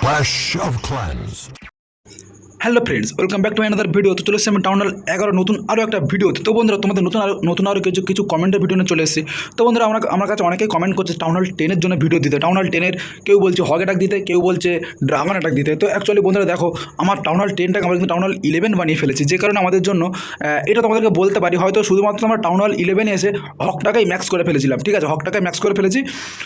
Fresh of Cleanse. Hello friends, welcome back to another video তো চলে এসেছি আমি টাউনাল এগারো নতুন আরও একটা ভিডিও তো। বন্ধুরা, তোমাদের নতুন আরও নতুন আরও কিছু কিছু কমেন্টের ভিডিও নিয়ে চলে এসেছি। তো বন্ধুরা, আমরা আমার কাছে অনেকেই কমেন্ট করছে টাউনাল টেনের জন্য ভিডিও দিতে। টাউনাল টেনের কেউ বলছে হক অ্যাটাক দিতে, কেউ বলছে ড্রাগন অ্যাটাক দিতে। তো অ্যাকচুয়ালি বন্ধুরা, দেখো, আমার টাউনাল টেনটাকে আমরা কিন্তু টাউনাল ইলেভেন বানিয়ে ফেলেছি। যে কারণে আমাদের জন্য এটা তোমাদেরকে বলতে পারি। হয়তো শুধুমাত্র আমরা টাউনাল ইলেভেনে এসে হকটাকেই ম্যাক্স করে ফেলেছিলাম। ঠিক আছে হকটাকে ম্যাক্স করে ফেলেছি।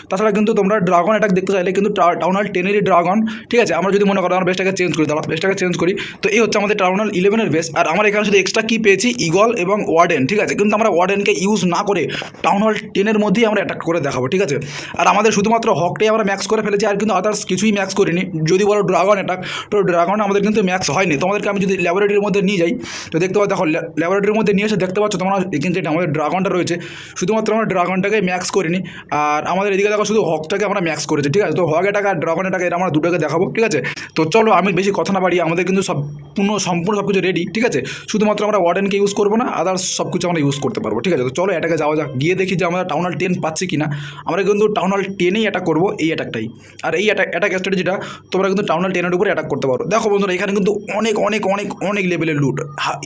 তাছাড়া কিন্তু তোমরা ড্রাগন অ্যাটাক দেখতে চাইলে কিন্তু টাউনাল টেনেরই ড্রাগন ঠিক আছে, আমরা যদি মনে করো, আমরা বেসটাকে চেঞ্জ করি দাঁড়া বেসটাকে চেঞ্জ করি। তো এই হচ্ছে আমাদের টাউনাল ইলেভেনের বেস আর আমরা এখানে শুধু এক্সট্রা কি পেয়েছি ইগল এবং ওয়ার্ডেন ঠিক আছে? কিন্তু আমরা ওয়ার্ডেনকে ইউজ না করে টাউন হল টেনের মধ্যেই আমরা অ্যাটাক করে দেখাবো, ঠিক আছে? আর আমাদের শুধুমাত্র হকটাই আমরা ম্যাক্স করে ফেলেছি, আর কিন্তু আদার্স কিছুই ম্যাক্স করিনি। যদি বলো ড্রাগন অ্যাটাক তো ড্রাগন আমাদের কিন্তু ম্যাক্স হয়নি। তোমাদেরকে আমি যদি ল্যাবরেটরির মধ্যে নিয়ে যাই, তো দেখতে পাচ্ছ, দেখো ল্যাবরেটরির মধ্যে নিয়ে এসে দেখতে পাচ্ছ তোমরা এখানে যেটা আমাদের ড্রাগনটা রয়েছে। শুধুমাত্র আমরা ড্রাগনটাকে ম্যাক্স করিনি। আর আমাদের এদিকে দেখো, শুধু হকটাকে আমরা ম্যাক্স করেছি, ঠিক আছে? তো হক অ্যাটাক আর ড্রাগন অ্যাটাক এটা আমরা দুটোকে দেখাবো, ঠিক আছে? তো চলো, আমি বেশি কথা না বাড়ি আমাদের কিন্তু সব পূর্ণ সম্পূর্ণ সব কিছু রেডি ঠিক আছে? শুধুমাত্র আমরা ওয়ার্ডেনকে ইউজ করব না আদার্স সব কিছু আমরা ইউজ করতে পারব, ঠিক আছে? তো চলো এটাকে যাওয়া যাক, গিয়ে দেখি যে আমরা টাউনাল টেন পাচ্ছি কি না আমরা কিন্তু টাউন হল টেনেই অ্যাটাক করব এই অ্যাটাকটাই আর এই অ্যাটাক অ্যাটাক স্ট্র্যাটেজিটা তোমরা কিন্তু টাউনাল টেনের উপরে অ্যাটাক করতে পারো। দেখো বন্ধুরা, এখানে কিন্তু অনেক অনেক অনেক অনেক লেভেলের লুট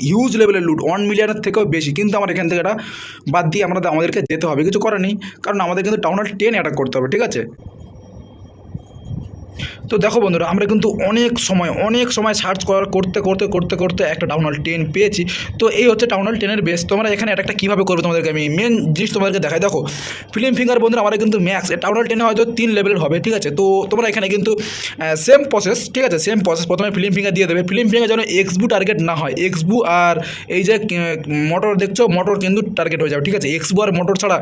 হিউজ লেভেলের লুট ওয়ান মিলিয়নের থেকেও বেশি। কিন্তু আমার এখান থেকে এটা বাদ দিয়ে আমরা আমাদেরকে যেতে হবে, কিছু করার নেই। কারণ আমাদের কিন্তু টাউন হল টেন অ্যাটাক করতে হবে, ঠিক আছে? তো দেখো বন্ধুরা, আমরা কিন্তু অনেক সময় অনেক সময় সার্চ করার করতে করতে করতে করতে একটা টাউনাল টেন পেয়েছি। তো এই হচ্ছে টাউনাল টেনের বেস তোমরা এখানে একটা কীভাবে করবে তোমাদেরকে আমি মেন জিনিস তোমাদেরকে দেখাই। দেখো ফিল্ম ফিঙ্গার বন্ধুরা আমরা কিন্তু ম্যাক্স টাউনাল টেনে হয়তো তিন লেভেলের হবে, ঠিক আছে? তো তোমরা এখানে কিন্তু সেম প্রসেস ঠিক আছে? সেম প্রসেস প্রথমে ফিল্ম ফিঙ্গার দিয়ে দেবে। ফিল্ম ফিঙ্গার যেন এক্সবু টার্গেট না হয় এক্সবু আর এই যে মোটর দেখছ? মোটর কিন্তু টার্গেট হয়ে যাবে, ঠিক আছে? এক্সবু আর মোটর ছাড়া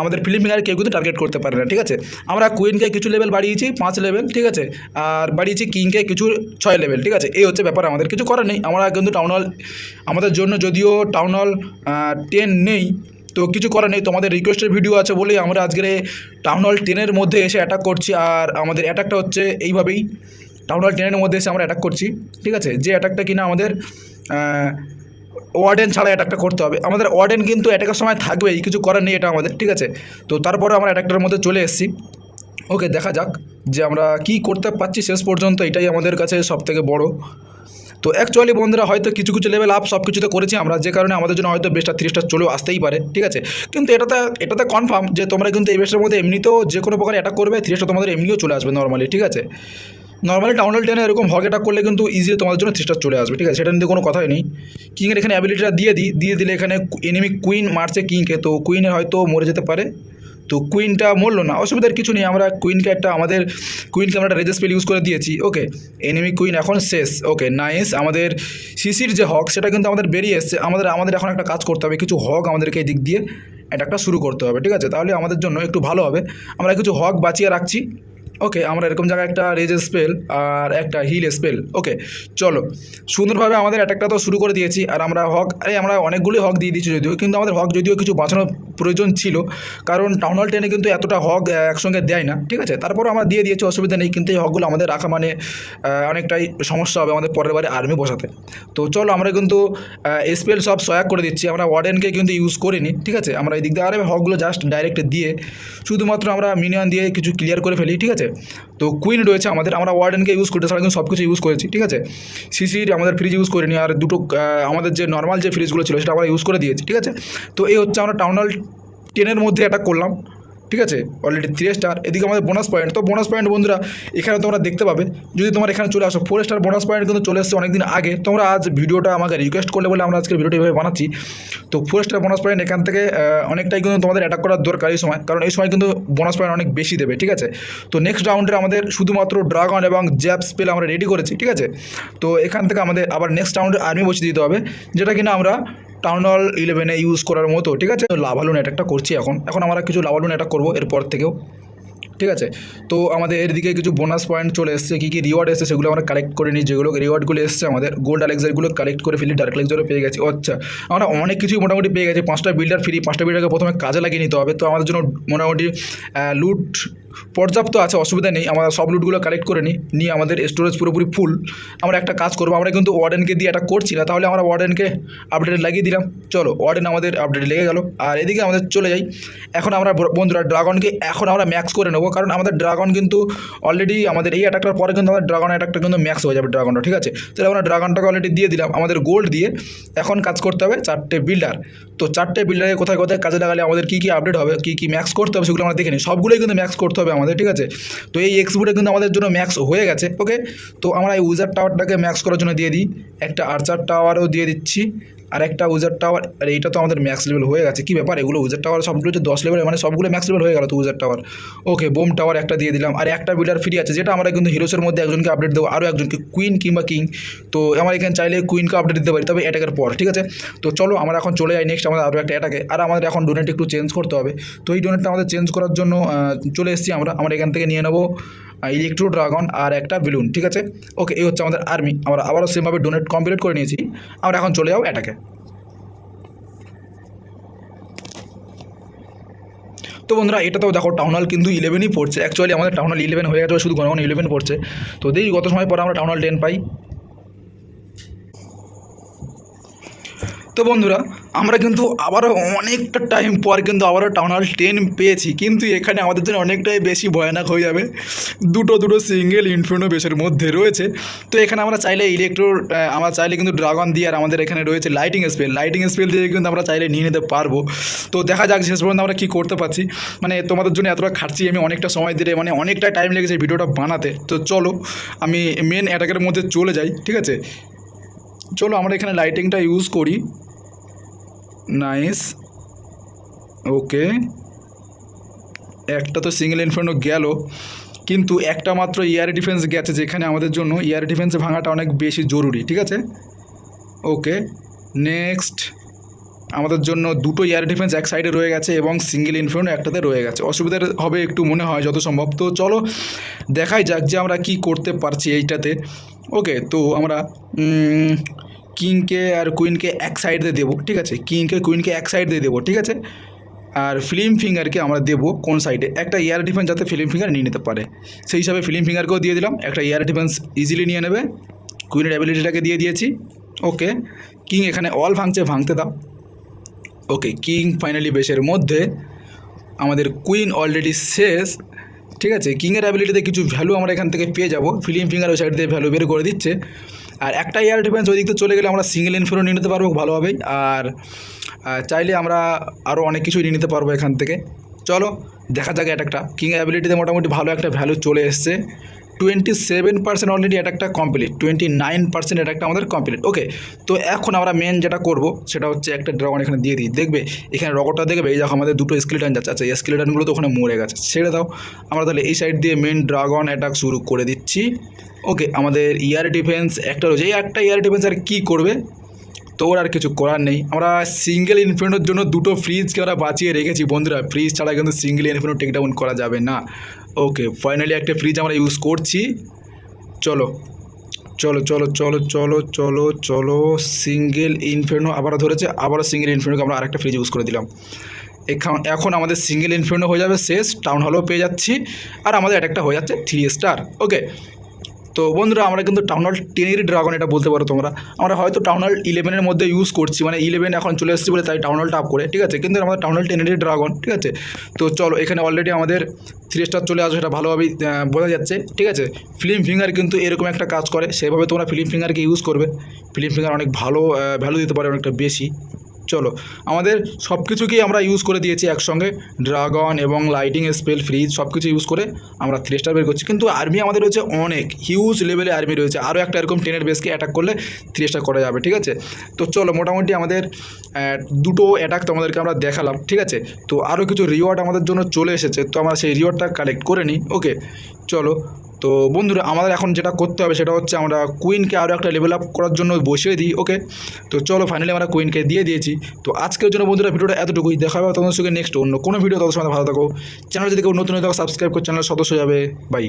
আমাদের ফিল্ম ফিঙ্গার কেউ কিন্তু টার্গেট করতে পারে না, ঠিক আছে? আমরা কুইনকে কিছু লেভেল বাড়িয়েছি, পাঁচ লেভেল ঠিক আছে? আর বাড়িয়েছি কিংকে কিছু ছয় লেভেল ঠিক আছে? এই হচ্ছে ব্যাপার, আমাদের কিছু করার নেই। আমরা কিন্তু টাউন হল আমাদের জন্য যদিও টাউন হল টেন নেই, তো কিছু করার নেই। তোমাদের রিকোয়েস্টের ভিডিও আছে বলেই আমরা আজকের টাউন হল টেনের মধ্যে এসে অ্যাটাক করছি। আর আমাদের অ্যাটাকটা হচ্ছে এইভাবেই। টাউন হল টেনের মধ্যে এসে আমরা অ্যাটাক করছি, ঠিক আছে? যে অ্যাটাকটা কিনা আমাদের ওয়ার্ডেন ছাড়া অ্যাটাকটা করতে হবে। আমাদের ওয়ার্ডেন কিন্তু অ্যাটাকের সময় থাকবেই, কিছু করার নেই এটা আমাদের, ঠিক আছে? তো তারপরে আমরা অ্যাটাকটার মধ্যে চলে এসেছি। ওকে দেখা যাক। যে আমরা কি করতে পারছি শেষ পর্যন্ত, এটাই আমাদের কাছে সব থেকে বড়। তো অ্যাকচুয়ালি বন্ধুরা, হয়তো কিছু কিছু লেভেল আপ সব কিছুতে করেছি আমরা, যে কারণে আমাদের জন্য হয়তো বেস্টার তিরিশটা চলেও আসতেই পারে, ঠিক আছে? কিন্তু এটাতে এটাতে কনফার্ম যে তোমরা কিন্তু এই বেস্টের মধ্যে এমনিতেও যে কোনো প্রকার অ্যাটাক করবে তিরিশটা তোমাদের এমনিও চলে আসবে নর্মালি ঠিক আছে? নর্মালি টাউনাল টেনে এরকম হক অ্যাটাক করলে কিন্তু ইজিলি তোমাদের জন্য থ্রিস্টার চলে আসবে, ঠিক আছে? সেটা নিয়ে কোনো কথাই নেই। কিংয়ের এখানে অ্যাবিলিটিটা দিয়ে দিই, দিয়ে দিলে এখানে এনিমি কুইন মারছে কিংকে তো কুইনের হয়তো মরে যেতে পারে। তো কুইনটা মরলো না, অসুবিধার কিছু নেই, আমরা কুইনকে একটা আমাদের কুইনকে আমরা একটা পেল ইউজ করে দিয়েছি ওকে এনিমি কুইন এখন শেষ ওকে নাইস আমাদের সিসির যে হক সেটা কিন্তু আমাদের বেরিয়ে এসছে, আমাদের আমাদের এখন একটা কাজ করতে হবে, কিছু হক আমাদেরকে এই দিক দিয়ে একটা শুরু করতে হবে, ঠিক আছে, তাহলে আমাদের জন্য একটু ভালো হবে, আমরা কিছু হক বাঁচিয়ে রাখছি ওকে আমরা এরকম জায়গায় একটা রেজ স্পেল আর একটা হিল স্পেল ওকে চলো। সুন্দরভাবে আমাদের অ্যাটাকটা তো শুরু করে দিয়েছি আর আমরা হক আরে আমরা অনেকগুলি হক দিয়ে দিয়েছি যদিও, কিন্তু আমাদের হক যদিও কিছু বাঁচানোর প্রয়োজন ছিল, কারণ টাউন হল টেনে কিন্তু এতটা হক একসঙ্গে দেয় না, ঠিক আছে? তারপর আমরা দিয়ে দিয়েছি, অসুবিধা নেই, কিন্তু এই হকগুলো আমাদের রাখা মানে অনেকটাই সমস্যা হবে আমাদের পরের বারে আর্মি বসাতে। তো চলো, আমরা কিন্তু স্পেল সব সহায়ক করে দিচ্ছি, আমরা ওয়ার্ডেনকে কিন্তু ইউজ করিনি, ঠিক আছে? আমরা এই দিক দিয়ে, আরে হকগুলো জাস্ট ডাইরেক্ট দিয়ে, শুধুমাত্র আমরা মিনিয়ন দিয়ে কিছু ক্লিয়ার করে ফেলি, ঠিক আছে? তো কুইন রয়েছে আমাদের, আমরা ওয়ার্ডেনকে ইউজ করতে ছাড়া কিন্তু সব কিছু ইউজ করেছি, ঠিক আছে? সিসির আমাদের ফ্রিজ ইউজ করিনি, আর দুটো আমাদের যে নর্মাল যে ফ্রিজগুলো ছিল, সেটা আমরা ইউজ করে দিয়েছি, ঠিক আছে? তো এই হচ্ছে আমরা টাউনাল টেনের মধ্যে অ্যাটাক করলাম। ঠিক আছে? অলরেডি থ্রি স্টার এদিকে আমাদের বোনাস পয়েন্ট তো বোনাস পয়েন্ট বন্ধুরা, এখানে তোমরা দেখতে পাবে, যদি তোমার এখানে চলে আসো ফোর স্টার বোনাস পয়েন্ট কিন্তু চলে এসছে অনেকদিন আগে। তোমরা আজ ভিডিওটা আমাকে রিকোয়েস্ট করলে বলে আমরা আজকে ভিডিওটা এভাবে বানাচ্ছি। তো ফোর স্টার বোনাস পয়েন্ট এখান থেকে অনেকটাই কিন্তু তোমাদের অ্যাটাক করার দরকার এই সময়। কারণ এই সময় কিন্তু বোনাস পয়েন্ট অনেক বেশি দেবে, ঠিক আছে? তো নেক্সট রাউন্ডে আমাদের শুধুমাত্র ড্রাগন এবং জ্যাপ স্পেল আমরা রেডি করেছি, ঠিক আছে? তো এখান থেকে আমাদের আবার নেক্সট রাউন্ডে আর্মি বসিয়ে দিতে হবে, যেটা কিনা আমরা টাউন হল ইলেভেনে ইউজ করার মতো, ঠিক আছে? লাভালুন অ্যাটাকটা করছি এখন। এখন আমরা কিছু লাভালুন অ্যাটাক করব এরপর থেকেও, ঠিক আছে? তো আমাদের এর দিকে কিছু বোনাস পয়েন্ট চলে এসছে, কী কী রিওয়ার্ড এসছে সেগুলো আমরা কালেক্ট করে নিই। যেগুলো রিওয়ার্ডগুলো এসছে আমাদের গোল্ড আলেক্সারগুলো কালেক্ট করে ফেলি ডার্ক আলেক্সারও পেয়ে গেছি। আচ্ছা আমরা অনেক কিছুই মোটামুটি পেয়ে গেছি। পাঁচটা বিল্ডার ফ্রি পাঁচটা বিল্ডারকে প্রথমে কাজে লাগিয়ে নিতে হবে। তো আমাদের জন্য মোটামুটি লুট পর্যাপ্ত আছে, অসুবিধা নেই, আমরা সব লুটগুলো কালেক্ট করে নিই, নিয়ে আমাদের স্টোরেজ পুরোপুরি ফুল আমরা একটা কাজ করব, আমরা কিন্তু ওয়ার্ডেনকে দিয়ে এটা করছি না, তাহলে আমরা ওয়ার্ডেনকে আপডেট লাগিয়ে দিলাম। চলো ওয়ার্ডেন আমাদের আপডেট লেগে গেল। আর এদিকে আমাদের চলে যাই। এখন আমরা বন্ধুরা ড্রাগনকে এখন আমরা ম্যাক্স করে নেব, কারণ আমাদের ড্রাগন কিন্তু অলরেডি আমাদের এই অ্যাটাকটার পরে কিন্তু আমাদের ড্রাগন অ্যাটাকটা কিন্তু ম্যাক্স হয়ে যাবে ড্রাগনটা ঠিক আছে? তাহলে আমরা ড্রাগনটাকে অলরেডি দিয়ে দিলাম, আমাদের গোল্ড দিয়ে। এখন কাজ করতে হবে চারটে বিল্ডার তো চারটে বিল্ডারে কোথায় কোথায় কাজে লাগালে আমাদের কী কী আপডেট হবে, কী কী ম্যাক্স করতে হবে, সেগুলো আমরা দেখে নিই। সবগুলোই কিন্তু ম্যাক্স করতে হবে আমাদের, ঠিক আছে? তো এই এক্সবুটে কিন্তু আমাদের জন্য ম্যাক্স হয়ে গেছে ওকে তো আমরা এই উজার টাওয়ারটাকে ম্যাক্স করার জন্য দিয়ে দিই। একটা আর্চার টাওয়ারও দিয়ে দিচ্ছি। আর একটা উজার টাওয়ার আর এইটা তো আমাদের ম্যাক্স লেভেল হয়ে গেছে। কী ব্যাপার? এগুলো উজার টাওয়ার সবগুলো হচ্ছে দশ লেভেল মানে সবগুলো ম্যাক্স লেভেল হয়ে গেল তো wizard tower okay bomb tower একটা দিয়ে দিলাম। আর একটা বিল্ডার ফ্রি আছে, যেটা আমরা কিন্তু হিরোসের মধ্যে একজনকে আপডেট দেবো, আরও একজনকে কুইন কিংবা কিং তো আমরা এখানে চাইলে কুইনকে আপডেট দিতে পারি, তবে অ্যাটাকের পর, ঠিক আছে? তো চলো, আমরা এখন চলে যাই নেক্সট আমাদের আরও একটা অ্যাটাকে আর আমাদের এখন ডোনেট একটু চেঞ্জ করতে হবে। তো এই ডোনেটটা আমাদের চেঞ্জ করার জন্য চলে এসেছি আমরা। আমরা এখান থেকে নিয়ে নেব। ইলেকট্রো ড্রাগন আর একটা বেলুন ঠিক আছে? ওকে এই হচ্ছে আমাদের আর্মি আমরা আবারও সেমভাবে ডোনেট কমপ্লিট করে নিয়েছি। আমরা এখন চলে যাব অ্যাটাকে তো বন্ধুরা, এটা তো দেখো টাউন হল কিন্তু ইলেভেনই পড়ছে। অ্যাকচুয়ালি আমাদের টাউন হল ইলেভেন হয়ে গেছে, শুধু ঘন ইলেভেন পড়ছে। তো দেখি গত সময় পরে আমরা টাউন হল টেন পাই। তো বন্ধুরা, আমরা কিন্তু আবারও অনেকটা টাইম পর কিন্তু আবারও টাউন হল টেন পেয়েছি। কিন্তু এখানে আমাদের জন্য অনেকটাই বেশি ভয়ানক হয়ে যাবে। দুটো দুটো সিঙ্গেল ইনফিনো বেসের মধ্যে রয়েছে। তো এখানে আমরা চাইলে ইলেকট্রো আমরা চাইলে কিন্তু ড্রাগন দিয়ে আর আমাদের এখানে রয়েছে লাইটিং স্পেল লাইটিং স্পেল দিয়ে কিন্তু আমরা চাইলে নিয়ে নিতে পারব। তো দেখা যাক শেষ পর্যন্ত আমরা কী করতে পারছি। মানে তোমাদের জন্য এতটা খাটছি, আমি অনেকটা সময় দিলে মানে অনেকটা টাইম লেগেছে ভিডিওটা বানাতে। তো চলো, আমি মেন অ্যাটাকের মধ্যে চলে যাই, ঠিক আছে? চলো আমরা এখানে লাইটিংটা ইউজ করি। নাইস। ওকে। একটা তো সিঙ্গেল ইনফার্নো গেল। কিন্তু একটা মাত্র এয়ার ডিফেন্স গেছে যেখানে আমাদের জন্য এয়ার ডিফেন্স ভাঙাটা অনেক বেশি জরুরি, ঠিক আছে? ওকে। নেক্সট। আমাদের জন্য দুটো এয়ার ডিফেন্স এক সাইডে রয়ে গেছে এবং সিঙ্গেল ইনফার্নো একটাতে রয়ে গেছে। অসুবিধা হবে একটু মনে হয় যত সম্ভব। তো চলো, দেখাই যাক যে আমরা কি করতে পারছি এইটাতে। ওকে, তো আমরা কিংকে আর কুইনকে এক সাইড দিয়ে দেবো, ঠিক আছে? কিংকে কুইনকে এক সাইড দিয়ে দেবো, ঠিক আছে? আর ফিল্ম ফিঙ্গারকে আমরা দেবো কোন সাইডে একটা এয়ার ডিফেন্স যাতে ফিল্ম ফিঙ্গার নিয়ে নিতে পারে। সেই হিসাবে ফিল্ম ফিঙ্গারকেও দিয়ে দিলাম। একটা এয়ার ডিফেন্স ইজিলি নিয়ে নেবে। কুইনের অ্যাবিলিটিটাকে দিয়ে দিয়েছি। ওকে। কিং এখানে অল ভাঙছে, ভাঙতে দাও। ওকে, কিং ফাইনালি বেসের মধ্যে আমাদের কুইন অলরেডি শেষ। ঠিক আছে কিংয়ের অ্যাবিলিটিতে কিছু ভ্যালু আমরা এখান থেকে পেয়ে যাব। ফিলিম ফিঙ্গার ওই সাইড দিয়ে ভ্যালু বের করে দিচ্ছে। আর একটা এয়ার ডিফেন্স ওই দিক তো চলে গেলে আমরা সিঙ্গেল ইনফিরো নিয়ে নিতে পারব ভালোভাবেই। আর চাইলে আমরা আরও অনেক কিছু নিয়ে নিতে পারব এখান থেকে। চলো, দেখা যাক অ্যাটাকটা কিংয়ের অ্যাবিলিটিতে মোটামুটি ভালো একটা ভ্যালু চলে এসছে। টোয়েন্টি সেভেন পার্সেন্ট অলরেডি অ্যাটাকটা কমপ্লিট টোয়েন্টি নাইন পার্সেন্ট অ্যাটাকটা আমাদের কমপ্লিট ওকে তো এখন আমরা মেন যেটা করব, সেটা হচ্ছে একটা ড্রাগন এখানে দিয়ে দিই। দেখবে, এখানে রকটা দেখবে, এই দেখো আমাদের দুটো স্কেলেটান যাচ্ছে। আচ্ছা স্কেলেটানগুলো তো ওখানে মরে গেছে। ছেড়ে দাও। আমরা তাহলে এই সাইড দিয়ে মেন ড্রাগন অ্যাটাক শুরু করে দিচ্ছি। ওকে আমাদের ইয়ার ডিফেন্স একটা রয়েছে। এই একটা ইয়ার ডিফেন্স আর কী করবে? তো ওর আর কিছু করার নেই। আমরা সিঙ্গেল ইনফিনিটোর জন্য দুটো ফ্রিজকে আমরা বাঁচিয়ে রেখেছি বন্ধুরা। ফ্রিজ ছাড়া কিন্তু সিঙ্গেল ইনফিনিট টেকডাউন করা যাবে না। ওকে ফাইনালি একটা ফ্রিজ আমরা ইউজ করছি। চলো চলো চলো চলো চলো চলো চলো সিঙ্গেল ইনফিনিটো আবারও ধরেছে, আবারও সিঙ্গেল ইনফিনিটোকে আমরা আরেকটা ফ্রিজ ইউজ করে দিলাম। এখন আমাদের সিঙ্গেল ইনফিনিটো হয়ে যাবে শেষ টাউন হলও পেয়ে যাচ্ছি। আর আমাদের একটা হয়ে যাচ্ছে থ্রি স্টার ওকে তো বন্ধুরা, আমরা কিন্তু টাউন হল টেনেরই ড্রাগন এটা বলতে পারো তোমরা। আমরা হয়তো টাউন হল ইলেভেনের মধ্যে ইউজ করছি মানে ইলেভেন এখন চলে এসেছি বলে তাই টাউন আপ করে, ঠিক আছে? কিন্তু আমাদের টাউন হল টেনেরই ড্রাগন ঠিক আছে? তো চলো, এখানে অলরেডি আমাদের থ্রি স্টার চলে আসবে সেটা ভালোভাবেই বোঝা যাচ্ছে, ঠিক আছে? ফিল্ম ফিঙ্গার কিন্তু এরকম একটা কাজ করে, সেভাবে তোমরা ফিল্ম ফিঙ্গারকে ইউজ করবে। ফিল্ম ফিঙ্গার অনেক ভালো ভ্যালু দিতে পারে অনেকটা বেশি। চলো, আমাদের সব কিছুকেই আমরা ইউজ করে দিয়েছি একসঙ্গে। ড্রাগন এবং লাইটিং স্পেল ফ্রিজ সব কিছু ইউজ করে আমরা থ্রি স্টার বের করছি। কিন্তু আর্মি আমাদের রয়েছে অনেক হিউজ লেভেলে আর্মি রয়েছে। আরও একটা এরকম টেনের বেসকে অ্যাটাক করলে থ্রি স্টার করা যাবে, ঠিক আছে? তো চলো, মোটামুটি আমাদের দুটো অ্যাটাক তোমাদেরকে আমরা দেখালাম, ঠিক আছে? তো আরও কিছু রিওয়ার্ড আমাদের জন্য চলে এসেছে, তো আমরা সেই রিওয়ার্ডটা কালেক্ট করে নিই ওকে চলো তো বন্ধুরা, আমাদের এখন যেটা করতে হবে সেটা হচ্ছে আমরা কুইনকে আরও একটা লেভেল আপ করার জন্য বসিয়ে দিই ওকে তো চলো ফাইনালি আমরা কুইনকে দিয়ে দিয়েছি। তো আজকের জন্য বন্ধুরা ভিডিওটা এতটুকুই, দেখা হবে তোমাদের সঙ্গে নেক্সট অন্য কোনো ভিডিও তাদের সঙ্গে ভালো থাকো। চ্যানেল যদি কেউ নতুন হয়ে থাকো সাবস্ক্রাইব করে চ্যানেল সদস্য যাবে। বাই